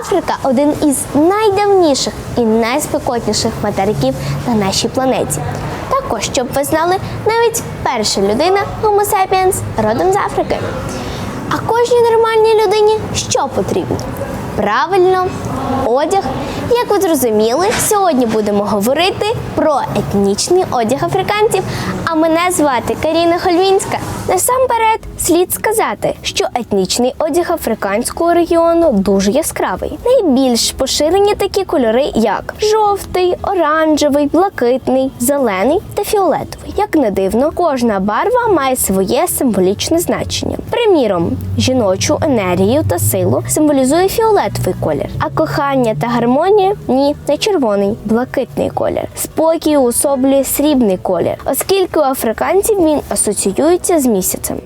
Африка один із найдавніших і найспекотніших материків на нашій планеті. Також, щоб ви знали, навіть перша людина Homo sapiens родом з Африки. А кожній нормальній людині що потрібно? Правильно, одяг. Як ви зрозуміли, сьогодні будемо говорити про етнічний одяг африканців. А мене звати Каріна Хольвінська. Насамперед, слід сказати, що етнічний одяг африканського регіону дуже яскравий. Найбільш поширені такі кольори, як жовтий, оранжевий, блакитний, зелений та фіолетовий. Як не дивно, кожна барва має своє символічне значення. Приміром, жіночу енергію та силу символізує фіолетовий колір, а кохання та гармонія ні, не червоний, блакитний колір. Спокій уособлює срібний колір, оскільки у африканців він асоціюється з місяцем.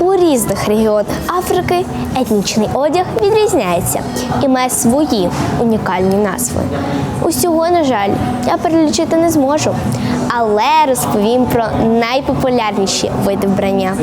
У різних регіонах Африки етнічний одяг відрізняється і має свої унікальні назви. Усього, на жаль, я перелічити не зможу, але розповім про найпопулярніші види вбрання.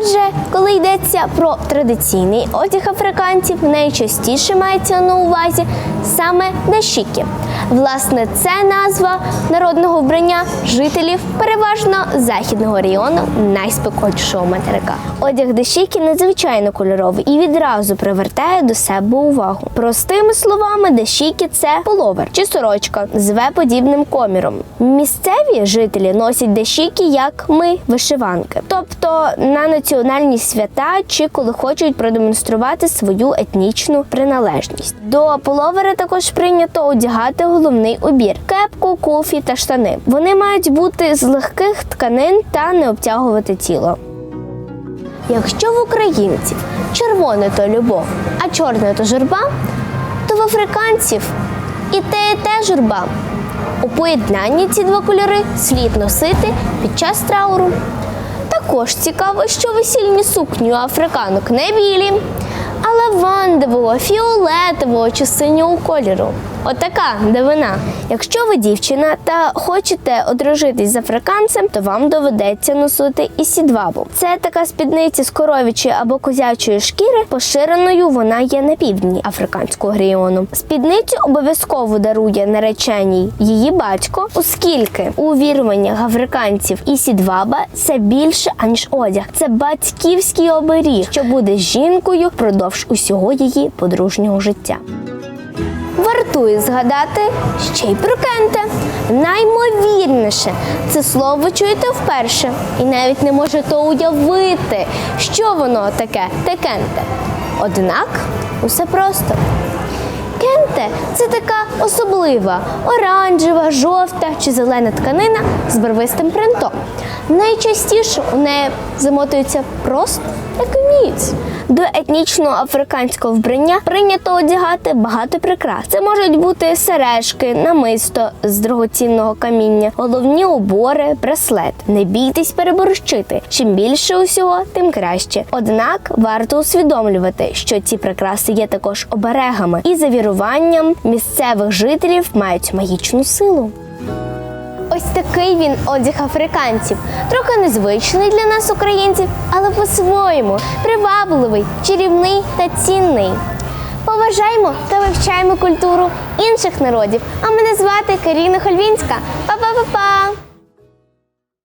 Отже, коли йдеться про традиційний одяг африканців, найчастіше мається на увазі саме дашіки. Власне, це назва народного вбрання жителів переважно західного району найспекотнішого материка. Одяг дашіки надзвичайно кольоровий і відразу привертає до себе увагу. Простими словами, дашіки – це половер чи сорочка з В-подібним коміром. Місцеві жителі носять дашіки, як ми вишиванки, тобто на національні свята чи коли хочуть продемонструвати свою етнічну приналежність. До половера також прийнято одягати головний убір: кепку, куфі та штани. Вони мають бути з легких тканин та не обтягувати тіло. Якщо в українців червоне то любов, а чорне то журба, то в африканців і те, і те журба. У поєднанні ці два кольори слід носити під час трауру. Також цікаво, що весільні сукні у африканок не білі, лавандового, фіолетового чи синього кольору. Отака дивина. Якщо ви дівчина та хочете одружитись з африканцем, то вам доведеться носити і сідвабу. Це така спідниця з коров'ячої або козячої шкіри. Поширеною вона є на півдні африканського регіону. Спідницю обов'язково дарує нареченій її батько, оскільки у віруваннях африканців і сідваба це більше аніж одяг. Це батьківський оберіг, що буде жінкою впродовж усього її подружнього життя. Вартує згадати ще й про кенте. Наймовірніше, це слово чуєте вперше, і навіть не можете уявити, що воно таке те кенте. Однак усе просто. Кенте це така особлива оранжева, жовта чи зелена тканина з барвистим принтом. Найчастіше у неї замотуються просто як вміють. До етнічного африканського вбрання прийнято одягати багато прикрас. Це можуть бути сережки, намисто з дорогоцінного каміння, головні убори, браслет. Не бійтесь переборщити. Чим більше усього, тим краще. Однак варто усвідомлювати, що ці прикраси є також оберегами і за віруванням місцевих жителів мають магічну силу. Ось такий він одяг африканців. Трохи незвичний для нас, українців, але по-своєму привабливий, чарівний та цінний. Поважаємо та вивчаємо культуру інших народів. А мене звати Каріна Хольвінська. Па-па-па-па!